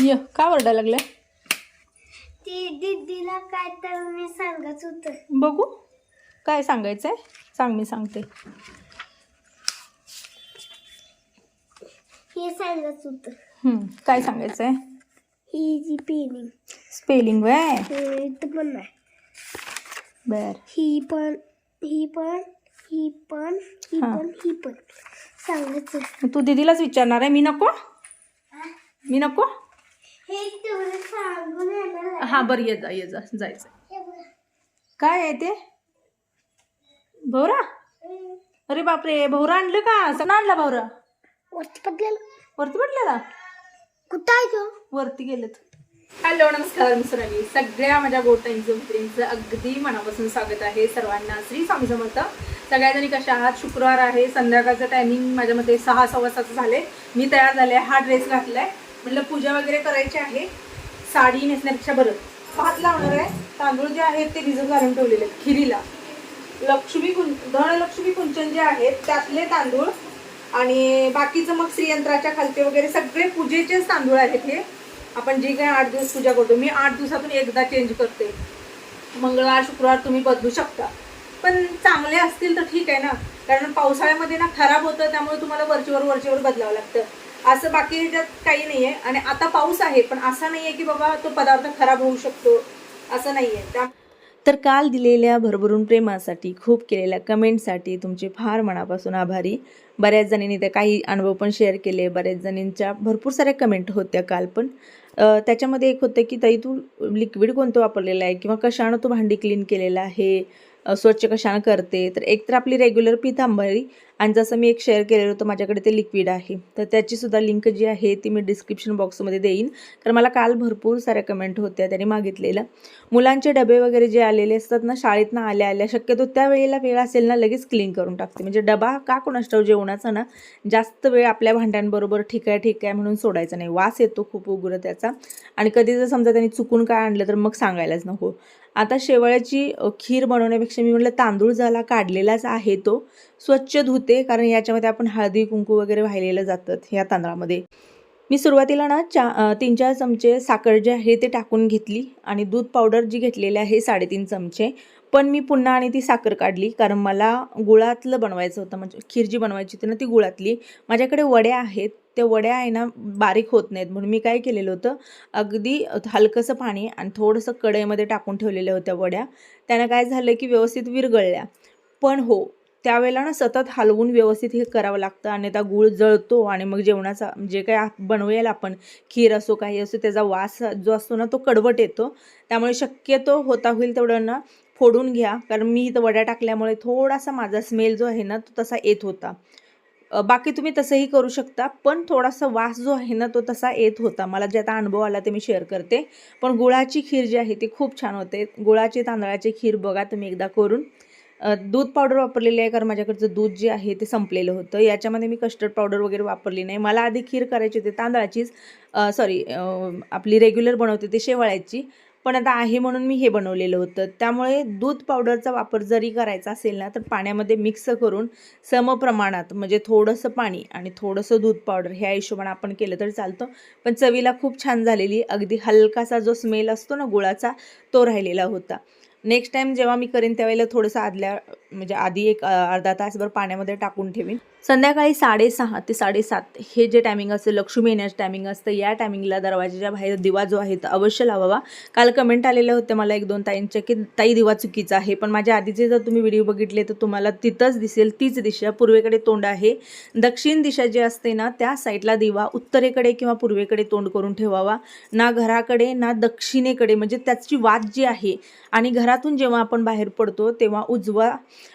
य का वरडायला लागलाय ती दीदीला काय तर मी सांगत होत. बघू काय सांगायचंय? सांग मी सांगते. हे सांगत होत. हम्म, काय सांगायचंय? ही जी पेनिंग स्पेलिंग वय? पण नाही. बर. ही पण ही पण ही पण ही हा. पण ही पण. सांगायचं मग तू दीदीलाच विचारणार आहे मी नको? मी नको? हे आहे. बरं ये जा ये जा जायचं. काय आहे ते? भवरा. अरे बापरे भवरा आणलं का? सगळं आणला भवरा? वरती पडलेलं. वरती पडलेला? कुठं आहे गं? वरती गेलेत. हॅलो नमस्कार मी सोनाली सगळ्या माझ्या गोटांचं मैत्रिणींचं अगदी मनापासून स्वागत आहे सर्वांना. श्री स्वामी समर्थ. सगळ्याजणी कशा आहात? शुक्रवार आहे. संध्याकाळचं टायमिंग माझ्या मते सहा सव्वा सात झाले. मी तयार झाले हा ड्रेस घातलाय. म्हटलं पूजा वगैरे करायची आहे. साडी नेसण्यापेक्षा बरं. भात लावणार आहे. तांदूळ जे आहेत ते भिजत घालून ठेवलेले आहेत खिरीला. लक्ष्मी कुं धनलक्ष्मी कुंचन जे आहेत त्यातले तांदूळ आणि बाकीचं मग श्रीयंत्राच्या खालचे वगैरे सगळे पूजेचेच तांदूळ आहेत हे. आपण जी काही आठ दिवस पूजा करतो मी आठ दिवसातून एकदा चेंज करते. मंगळवार शुक्रवार तुम्ही बदलू शकता. पण चांगले असतील तर ठीक आहे ना. कारण पावसाळ्यामध्ये ना खराब होतं त्यामुळे तुम्हाला वरचीवर वरचीवर बदलावं लागतं. असं बाकी ह्याच्यात काही नाही आहे आणि आता पाऊस आहे पण असा नाही आहे की बाबा तो पदार्थ खराब होऊ शकतो. असं नाही आहे त्या तर काल दिलेल्या भरभरून प्रेमासाठी खूप केलेल्या कमेंटसाठी तुमचे फार मनापासून आभारी. बऱ्याच जणींनी त्या काही अनुभव पण शेअर केले. बऱ्याच जणींच्या भरपूर साऱ्या कमेंट होत्या काल पण. त्याच्यामध्ये एक होतं की ताई तू लिक्विड कोणतं वापरलेलं आहे किंवा कशानं तू भांडी क्लीन केलेलं आहे? स्वच्छ कशानं करते? तर एक तर आपली रेग्युलर पितांबरी आणि जसं मी एक शेअर केलेलं होतं माझ्याकडे ते लिक्विड आहे. तर त्याचीसुद्धा लिंक जी आहे ती मी डिस्क्रिप्शन बॉक्समध्ये देईन. कारण मला काल भरपूर साऱ्या कमेंट होत्या त्यांनी मागितलेलं मुलांचे डबे वगैरे जे आलेले असतात ना शाळेतनं आल्या आल्या शक्यतो त्या वेळेला वेळ असेल ना लगेच क्लीन करून टाकते. म्हणजे डबा का कोणास जेवणाचा ना जास्त वेळ आपल्या भांड्यांबरोबर ठीक आहे ठीक आहे म्हणून सोडायचा नाही. वास येतो खूप उग्र त्याचा. आणि कधी जर समजा त्यांनी चुकून काय आणलं तर मग सांगायलाच नको. आता शेवळ्याची खीर बनवण्यापेक्षा मी म्हटलं तांदूळ झाला काढलेलाच आहे तो. स्वच्छ धुते कारण याच्यामध्ये आपण हळदी कुंकू वगैरे वाहिलेलं जातात ह्या तांदळामध्ये. मी सुरुवातीला ना चा तीन चार चमचे साखर जे आहे ते टाकून घेतली आणि दूध पावडर जी घेतलेली आहे साडेतीन चमचे पण मी पुन्हा आणि ती साखर काढली कारण मला गुळातलं बनवायचं होतं म्हणजे खीर जी बनवायची होती ना ती गुळातली. माझ्याकडे वड्या आहेत त्या वड्या आहे ना बारीक होत नाहीत म्हणून मी काय केलेलं होतं अगदी हलकंसं पाणी आणि थोडंसं कढईमध्ये टाकून ठेवलेल्या होत्या वड्या. त्यानं काय झालं की व्यवस्थित विरगळल्या पण हो त्यावेळेला ना सतत हलवून व्यवस्थित हे करावं लागतं. आणि त्या गूळ जळतो आणि मग जेवणाचा जे काय आप- बनवूयाल आपण खीर असो काही असो त्याचा वास जो असतो ना तो कडवट येतो. त्यामुळे शक्यतो होता होईल तेवढं ना फोडून घ्या. कारण मी इथं वड्या टाकल्यामुळे थोडासा माझा स्मेल जो आहे ना तो तसा येत होता. बाकी तुम्ही तसंही करू शकता पण थोडासा वास जो आहे ना तो तसा येत होता. मला जे आता अनुभव आला ते मी शेअर करते. पण गुळाची खीर जी आहे ती खूप छान होते. गुळाची तांदळाची खीर बघा तुम्ही एकदा करून. दूध पावडर वापरलेली आहे कारण माझ्याकडचं दूध जे आहे ते संपलेलं होतं. याच्यामध्ये मी कस्टर्ड पावडर वगैरे वापरली नाही. मला आधी खीर करायची होती तांदळाचीच. सॉरी आपली रेग्युलर बनवते ते शेवाळ्याची. पण आता आहे म्हणून मी हे बनवलेलं होतं. त्यामुळे दूध पावडरचा वापर जरी करायचा असेल ना तर पाण्यामध्ये मिक्स करून समप्रमाणात म्हणजे थोडंसं पाणी आणि थोडंसं दूध पावडर ह्या हिशोबाने आपण केलं तर चालतं. पण चवीला खूप छान झालेली अगदी हलकासा जो स्मेल असतो ना गुळाचा तो राहिलेला होता. नेक्स्ट टाईम जेव्हा मी करेन त्यावेळेला थोडंसं आदल्या म्हणजे आधी एक अर्धा तासभर पाण्यामध्ये टाकून ठेवीन. संध्याकाळी साडेसहा ते साडेसात हे जे टायमिंग असतं लक्ष्मी येण्याचं टायमिंग असतं या टायमिंगला दरवाजाच्या बाहेर दिवा जो आहे तो अवश्य लावावा. काल कमेंट आलेले होते मला एक दोन ताईंच्या की ताई दिवा चुकीचा आहे पण माझ्या आधीचे जर तुम्ही व्हिडिओ बघितले तर तुम्हाला तिथंच दिसेल तीच दिशा पूर्वेकडे तोंड आहे. दक्षिण दिशा जी असते ना त्या साईडला दिवा उत्तरेकडे किंवा पूर्वेकडे तोंड करून ठेवावा. ना घराकडे ना दक्षिणेकडे म्हणजे त्याची वाद जी आहे आणि घरातून जेव्हा आपण बाहेर पडतो तेव्हा उजवा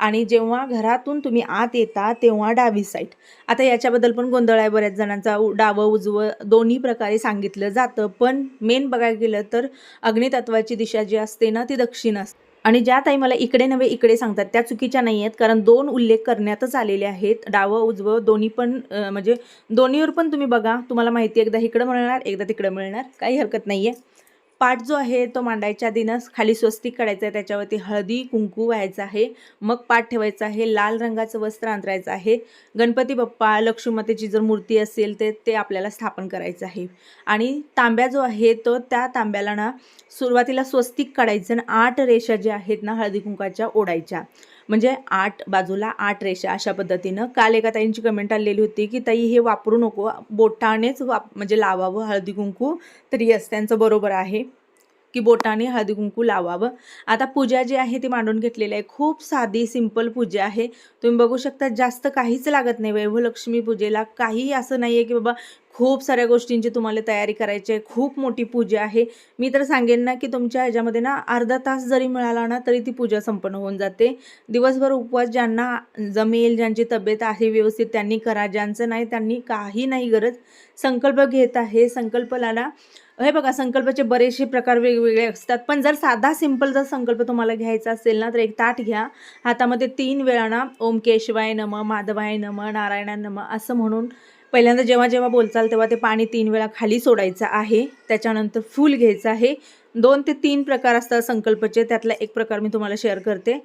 आणि जेव्हा घरातून तुम्ही आत येता तेव्हा डावी साईड आता याच्याबद्दल पण गोंधळ आहे बऱ्याच जणांचा. उ- डावं उजवं दोन्ही प्रकारे सांगितलं जातं. पण मेन बघायला गेलं तर अग्नितत्वाची दिशा जी असते ना ती दक्षिण असते. आणि ज्या ताई मला इकडे नव्हे इकडे सांगतात त्या चुकीच्या नाही आहेत. कारण दोन उल्लेख करण्यातच आलेले आहेत. डावं उजवं दोन्ही पण म्हणजे दोन्हीवर पण तुम्ही बघा. तुम्हाला माहिती आहे, एकदा इकडं मिळणार एकदा तिकडं मिळणार. काही हरकत नाही आहे पाठ जो आहे तो मांडायच्या आधीनं खाली स्वस्तिक काढायचं आहे. त्याच्यावरती हळदी कुंकू व्हायचं आहे. मग पाठ ठेवायचं आहे. लाल रंगाचं वस्त्र अंतरायचं आहे. गणपती बाप्पा लक्ष्मीमातेची जर मूर्ती असेल ते ते आपल्याला स्थापन करायचं आहे. आणि तांब्या जो आहे तो त्या तांब्याला ना सुरुवातीला स्वस्तिक काढायचं आणि आठ रेषा ज्या आहेत ना हळदी कुंकाच्या ओढायच्या. म्हणजे आठ बाजूला आठ रेषा अशा पद्धतीनं काल एका ताईंची कमेंट आलेली होती की ताई हे वापरू नको. बोटानेच वाप म्हणजे लावावं हळदी कुंकू. तरी यस त्यांचं बरोबर आहे. की बोटाने हळदी कुंकू लावावं. आता पूजा जी आहे ती मांडून घेतलेली आहे. खूप साधी सिंपल पूजा आहे. तुम्ही बघू शकता जास्त काहीच लागत नाही. वैभवलक्ष्मी पूजेला काही असं नाही आहे की बाबा खूप साऱ्या गोष्टींची तुम्हाला तयारी करायची आहे. खूप मोठी पूजा आहे. मी तर सांगेन ना की तुमच्या ह्याच्यामध्ये ना अर्धा तास जरी मिळाला ना तरी ती पूजा संपन्न होऊन जाते. दिवसभर उपवास ज्यांना जमेल ज्यांची तब्येत आहे व्यवस्थित त्यांनी करा. ज्यांचं नाही त्यांनी काही नाही गरज. संकल्प घेत आहे. संकल्पला ना हे बघा संकल्पाचे बरेचसे प्रकार वेगवेगळे असतात. पण जर साधा सिंपल जर संकल्प तुम्हाला घ्यायचा असेल ना तर एक ताट घ्या. हातामध्ये तीन वेळा ना ओम केशवाय नम माधवाय नम नारायणा नम असं म्हणून पहिल्यांदा जेव्हा जेव्हा बोलचाल तेव्हा ते पाणी तीन वेळा खाली सोडायचं आहे. त्याच्यानंतर फूल घ्यायचं आहे. दोन ते तीन प्रकार असतात संकल्पचे. त्यातला एक प्रकार मी तुम्हाला शेअर करते.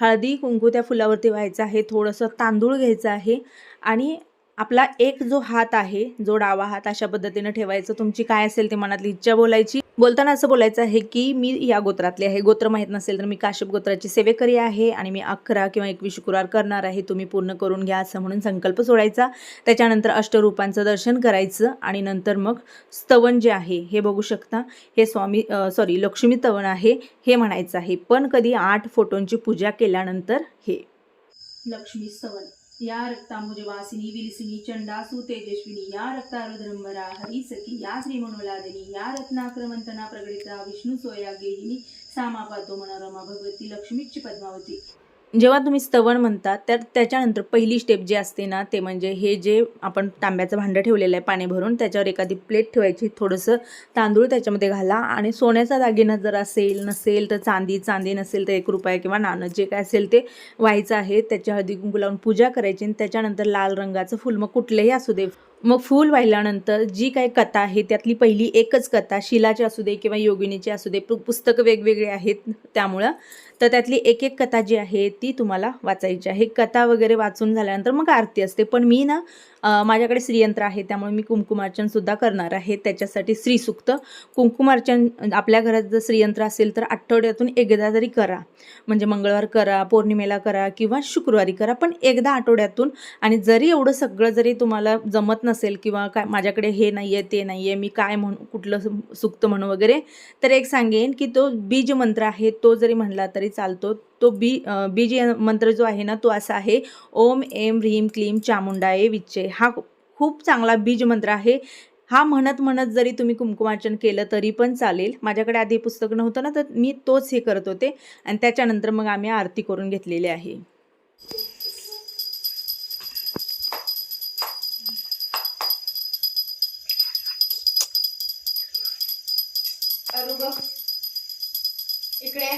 हळदी कुंकू त्या फुलावरती व्हायचं आहे. थोडंसं तांदूळ घ्यायचं आहे. आणि आपला एक जो हात आहे जो डावा हात अशा पद्धतीनं ठेवायचं. तुमची काय असेल ते मनातली इच्छा बोलायची. बोलताना असं बोलायचं आहे की मी या गोत्रातले आहे. गोत्र माहीत नसेल तर मी काश्यप गोत्राची सेवेकरी आहे आणि मी अकरा किंवा एकवीस शुक्रवार करणार आहे. तुम्ही पूर्ण करून घ्या असं म्हणून संकल्प सोडायचा. त्याच्यानंतर अष्टरूपांचं दर्शन करायचं आणि नंतर मग स्तवन जे आहे हे बघू शकता. हे स्वामी सॉरी लक्ष्मी तवन आहे हे म्हणायचं आहे. पण कधी आठ फोटोंची पूजा केल्यानंतर हे. लक्ष्मी स्तवन. या रक्तामुजे वासिनी विलसिनी चंडासु तेजस्विनी या रक्तारुद्रंबरा हरिसखी या श्रीमनोलादिनी या रत्नाक्रमंतना प्रगडिता विष्णू सोया गेहिनी सामापातो मनोरमा भगवती लक्ष्मीची पद्मावती. जेव्हा तुम्ही स्तवण म्हणता तर त्याच्यानंतर पहिली स्टेप जी असते ना ते म्हणजे हे जे आपण तांब्याचं भांडं ठेवलेलं आहे पाणी भरून त्याच्यावर एखादी प्लेट ठेवायची थोडंसं तांदूळ त्याच्यामध्ये घाला आणि सोन्याचा दागिना जर असेल नसेल तर चांदी चांदी नसेल तर एक रुपया किंवा नाणं जे काय असेल ते व्हायचं आहे त्याच्या हळदी कुंकू लावून पूजा करायची आणि त्याच्यानंतर लाल रंगाचं फुल मग कुठलंही असू दे. मग फूल वाहिल्यानंतर जी काही कथा आहे त्यातली पहिली एकच कथा शिलाची असू दे किंवा योगिनीची असू दे पुस्तकं वेगवेगळी आहेत त्यामुळं तर त्यातली एक एक कथा जी आहे ती तुम्हाला वाचायची आहे. कथा वगैरे वाचून झाल्यानंतर मग आरती असते. पण मी ना माझ्याकडे श्रीयंत्र आहे त्यामुळे मी कुंकुमार्चनसुद्धा करणार आहे. त्याच्यासाठी श्रीसुक्त कुंकुमार्चन आपल्या घरात जर श्रीयंत्र असेल तर आठवड्यातून एकदा तरी करा. म्हणजे मंगळवार करा पौर्णिमेला करा किंवा शुक्रवारी करा. पण एकदा आठवड्यातून आणि जरी एवढं सगळं जरी तुम्हाला जमत नसेल किंवा काय माझ्याकडे हे नाही आहे ते नाही आहे मी काय म्हणू कुठलं सुक्त म्हणू वगैरे तर एक सांगेन की तो बीज मंत्र आहे तो जरी म्हणला तरी चालतो. तो बी बीज मंत्र जो आहे ना तो असा आहे ओम एम ह्रीम क्लीम चामुंडाये विच्चे. हा खूप चांगला बीज मंत्र आहे. हा म्हणत म्हणत जरी तुम्ही कुंकुमार्चन केलं तरी पण चालेल. माझ्याकडे आधी पुस्तक नव्हतं ना तर मी तोच हे करत होते. आणि त्याच्यानंतर मग आम्ही आरती करून घेतलेली आहे. इकडे.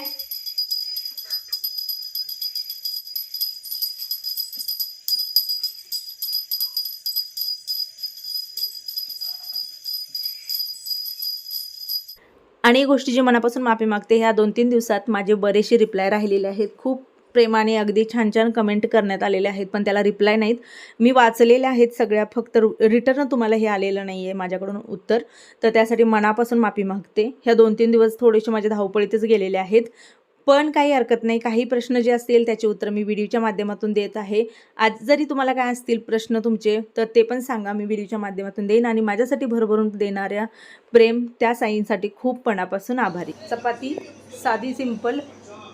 आणि गोष्टी गोष्टीची मनापासून माफी मागते ह्या दोन तीन दिवसात माझे बरेचसे रिप्लाय राहिलेले आहेत. खूप प्रेमाने अगदी छान छान कमेंट करण्यात आलेले आहेत पण त्याला रिप्लाय नाहीत. मी वाचलेल्या आहेत सगळ्या फक्त रिटर्न तुम्हाला हे आलेलं नाही आहे माझ्याकडून उत्तर. तर त्यासाठी मनापासून माफी मागते. ह्या दोन तीन दिवस थोडेसे माझ्या धावपळीतच गेलेले आहेत. पण काही हरकत नाही. काही प्रश्न जे असतील त्याचे उत्तर मी व्हिडिओच्या माध्यमातून देत आहे. आज जरी तुम्हाला काय असतील प्रश्न तुमचे तर ते पण सांगा. मी व्हिडिओच्या माध्यमातून देईन आणि माझ्यासाठी भरभरून देणाऱ्या प्रेम त्या साईंसाठी खूप पणापासून आभारी. चपाती साधी सिंपल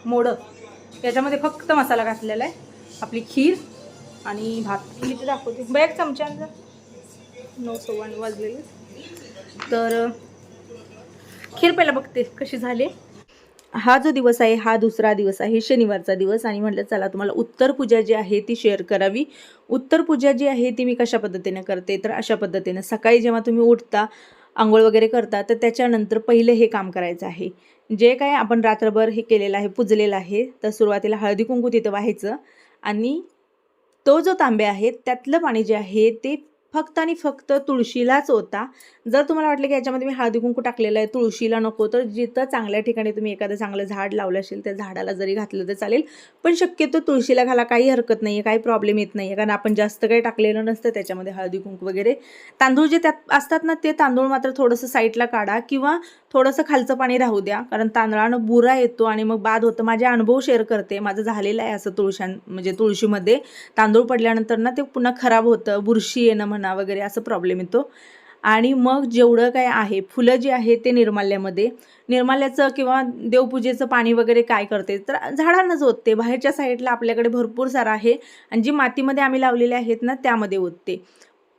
मोडं. याच्यामध्ये फक्त मसाला घातलेला आहे. आपली खीर आणि भात. मी ते दाखवते. बॅग चमच्यांचा नऊ सव्वा वाजलेले. तर खीर पहिला बघते कशी झाली. हा जो दिवस आहे हा दुसरा दिवस आहे शनिवारचा दिवस. आणि म्हटलं चला तुम्हाला उत्तर पूजा जी आहे ती शेअर करावी. उत्तर पूजा जी आहे ती मी कशा पद्धतीनं करते? तर अशा पद्धतीनं सकाळी जेव्हा तुम्ही उठता आंघोळ वगैरे करता तर त्याच्यानंतर पहिलं हे काम करायचं आहे. जे काय आपण रात्रभर हे केलेलं आहे पुजलेलं आहे तर सुरुवातीला हळदी कुंकू तिथं व्हायचं. आणि तो जो तांबे आहे त्यातलं पाणी जे आहे ते फक्त आणि फक्त तुळशीलाच होता. जर तुम्हाला वाटलं की याच्यामध्ये मी हळदी कुंकू टाकलेलं आहे तुळशीला नको तर जिथं चांगल्या ठिकाणी तुम्ही एखादं चांगलं झाड लावलं असेल त्या झाडाला जरी घातलं तर चालेल. पण शक्यतो तुळशीला घाला काही हरकत नाही आहे काही प्रॉब्लेम येत नाही आहे कारण आपण जास्त काही टाकलेलं नसतं त्याच्यामध्ये हळदी कुंकू वगैरे. तांदूळ जे त्यात असतात ना ते तांदूळ मात्र थोडंसं साईडला काढा किंवा थोडंसं खालचं पाणी राहू द्या. कारण तांदळानं बुरा येतो आणि मग बाद होतं. माझे अनुभव शेअर करते. माझं झालेलं आहे असं तुळशां म्हणजे तुळशीमध्ये. तांदूळ पडल्यानंतर ना ते पुन्हा खराब होतं बुरशी येणं म्हणा वगैरे असं प्रॉब्लेम येतो. आणि मग जेवढं काय आहे फुलं जी आहे ते निर्माल्यामध्ये निर्माल्याचं किंवा देवपूजेचं पाणी वगैरे काय करते तर झाडांनाच ओतते. बाहेरच्या साईडला आपल्याकडे भरपूर सारं आहे आणि जी मातीमध्ये आम्ही लावलेले आहेत ना त्यामध्ये ओतते.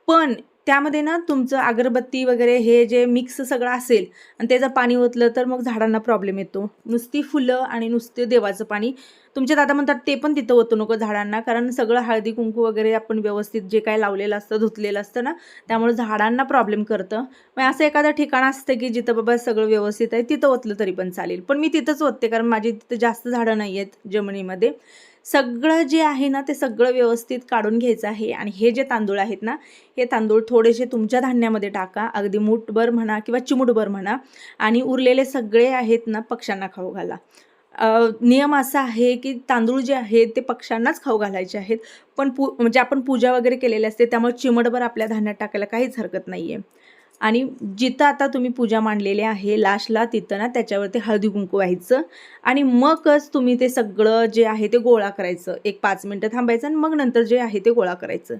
पण त्यामध्ये ना तुमचं अगरबत्ती वगैरे हे जे मिक्स सगळं असेल आणि त्याचं पाणी ओतलं तर मग झाडांना प्रॉब्लेम येतो. नुसती फुलं आणि नुसते देवाचं पाणी तुमचे दादा म्हणतात ते पण तिथं होतं नको झाडांना कारण सगळं हळदी कुंकू वगैरे आपण व्यवस्थित जे काय लावलेलं असतं धुतलेलं असतं ना त्यामुळे झाडांना प्रॉब्लेम करतं. मग असं एखादं ठिकाण असतं की जिथं बाबा सगळं व्यवस्थित आहे तिथं ओतलं तरी पण चालेल. पण मी तिथंच ओतते कारण माझी तिथं जास्त झाडं नाही आहेत जमिनीमध्ये. सगळं जे आहे ना ते सगळं व्यवस्थित काढून घ्यायचं आहे. आणि हे जे तांदूळ आहेत ना हे तांदूळ थोडेसे तुमच्या धान्यामध्ये टाका. अगदी मूठभर म्हणा किंवा चिमूटभर म्हणा. आणि उरलेले सगळे आहेत ना पक्ष्यांना खाऊ घाला. नियम असा आहे की तांदूळ जे आहेत ते पक्ष्यांनाच खाऊ घालायचे आहेत. पण पू म्हणजे आपण पूजा वगैरे केलेली असते त्यामुळे चिमटभर आपल्या धान्यात टाकायला काहीच हरकत नाही आहे आणि जिथं आता तुम्ही पूजा मांडलेली आहे लाशला तिथं ना त्याच्यावरती हळदी कुंकू व्हायचं. आणि मगच तुम्ही ते सगळं जे आहे ते गोळा करायचं. एक पाच मिनटं थांबायचं आणि मग नंतर जे आहे ते गोळा करायचं.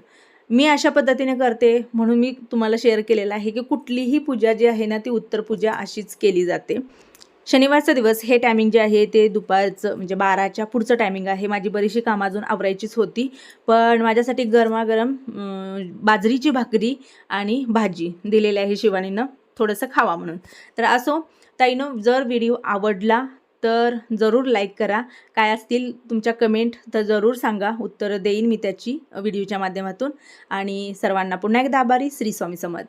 मी अशा पद्धतीने करते. म्हणून मी तुम्हाला शेअर केलेलं आहे की कुठलीही पूजा जी आहे ना ती उत्तर पूजा अशीच केली जाते. शनिवारचा दिवस हे टायमिंग जे आहे ते दुपारचं म्हणजे बाराच्या पुढचं टायमिंग आहे. माझी बरीचशी कामं अजून आवरायचीच होती. पण माझ्यासाठी गरमागरम बाजरीची भाकरी आणि भाजी दिलेली आहे शिवानीनं. थोडंसं खावा म्हणून. तर असो ताईनं जर व्हिडिओ आवडला तर जरूर लाईक करा. काय असतील तुमच्या कमेंट तर जरूर सांगा. उत्तरं देईन मी त्याची व्हिडिओच्या माध्यमातून. आणि सर्वांना पुन्हा एकदा आभारी. श्री स्वामी समर्थ.